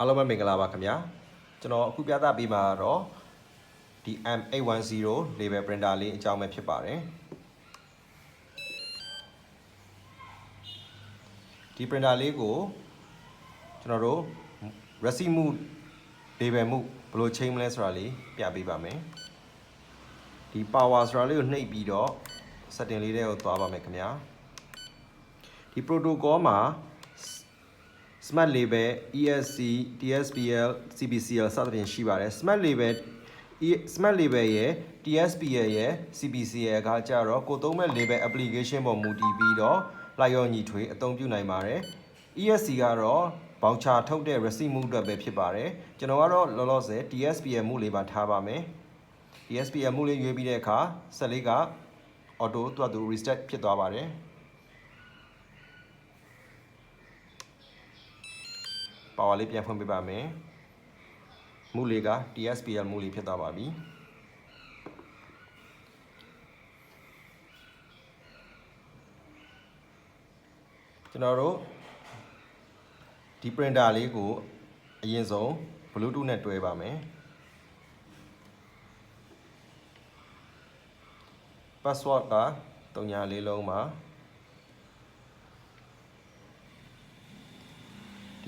အားလုံးပဲမင်္ဂလာပါခင်ဗျာကျွန်တော်အခုပြသပေးမှာတော့ဒီ M810 label printer လေးအကြောင်းပဲဖြစ်ပါတယ်ဒီ printer လေးကိုကျွန်တော်တို့ receipt မှု label မှုဘယ်လိုချိန်မလဲဆိုတာလေးပြပေးပါမယ်ဒီ power ဆိုတာလေးကိုနှိပ်ပြီးတော့ setting လေးတွေကိုသွားပါမယ်ခင်ဗျာဒီ protocol မှာ smart label ESC TSPL CBCL စသဖြင့်ရှိပါတယ် smart label E- smart label ရဲ့ TSPL ရဲ့ CBCL ကကြတော့ကိုသုံးမဲ့ label application ပေါ်မူတည်ပြီးတော့လိုက်ရောညီထွေအသုံးပြုနိုင်ပါတယ် ESC ကတော့ voucher ထုတ်တဲ့ receipt မှုအတွက်ပဲဖြစ်ပါတယ်ကျွန်တော်ကတော့လောလောဆယ် TSPL မှုလေးပါထားပါမယ် TSPL မှုလေးရွေးပြီးတဲ့အခါဆက်လေးက auto သူ့အတူ restart ဖြစ်သွားပါတယ် ပါဝါလေးပြန်ဖွင့်ပေးပါမယ်မူလေးက TSPL မူလေးဖြစ်သွားပါပြီကျွန်တော်တို့ဒီ printer လေးကိုအရင်ဆုံး Bluetooth နဲ့တွဲပါမယ် password က3ညာလေးလုံးပါ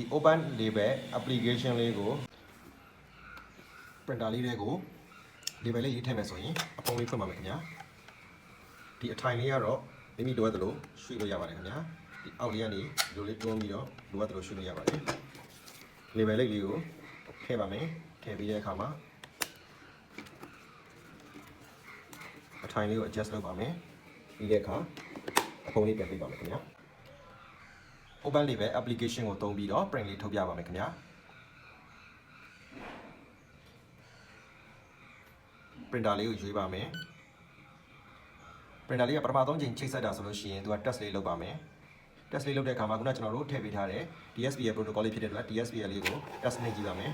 ဒီ open label application လေးကို printer လေးတွေကို label လေးရေးထည့်မယ်ဆိုရင်အပုံလေးဖွင့်ပါမယ်ခင်ဗျာဒီအထိုင်လေးကတော့မိမိလိုအပ်သလိုရွှေ့လို့ရပါတယ်ခင်ဗျာဒီအောက်လေးကနေဒီလိုလေးတွန်းပြီးတော့လိုအပ်သလိုရွှေ့လို့ရပါတယ် label လေးလေးကိုထည့်ပါမယ်ထည့်ပြီးတဲ့အခါမှာအထိုင်လေးကို adjust လုပ်ပါမယ်ပြီးတဲ့အခါအပုံလေးပြန်ပေးပါမယ်ခင်ဗျာ open label application ကိုသုံးပြီးတော့ print လေးထုတ်ပြပါမယ်ခင်ဗျာ printer လေးကိုရွေးပါမယ် printer လေးကပထမဆုံးချိန်ချိတ်ဆက်တာဆိုလို့ရှိရင်သူက test လေးလုပ်ပါမယ် test လေးလုပ်တဲ့အခါမှာခုနကကျွန်တော်တို့ထည့်ပေးထားတဲ့ DSPL protocol လေးဖြစ်တဲ့အတွက် DSPL လေးကို test နဲ့ကြည့်ပါမယ်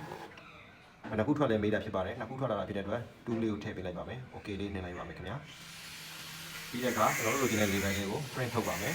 နှစ်ခုထွက်လဲမေးတာဖြစ်ပါတယ်နှစ်ခုထွက်လာတာဖြစ်တဲ့အတွက်2လေးကိုထည့်ပေးလိုက်ပါမယ် okay လေးနှိပ်လိုက်ပါမယ်ခင်ဗျာပြီးတဲ့အခါကျွန်တော်တို့လိုချင်တဲ့ label လေးကို print ထုတ်ပါမယ်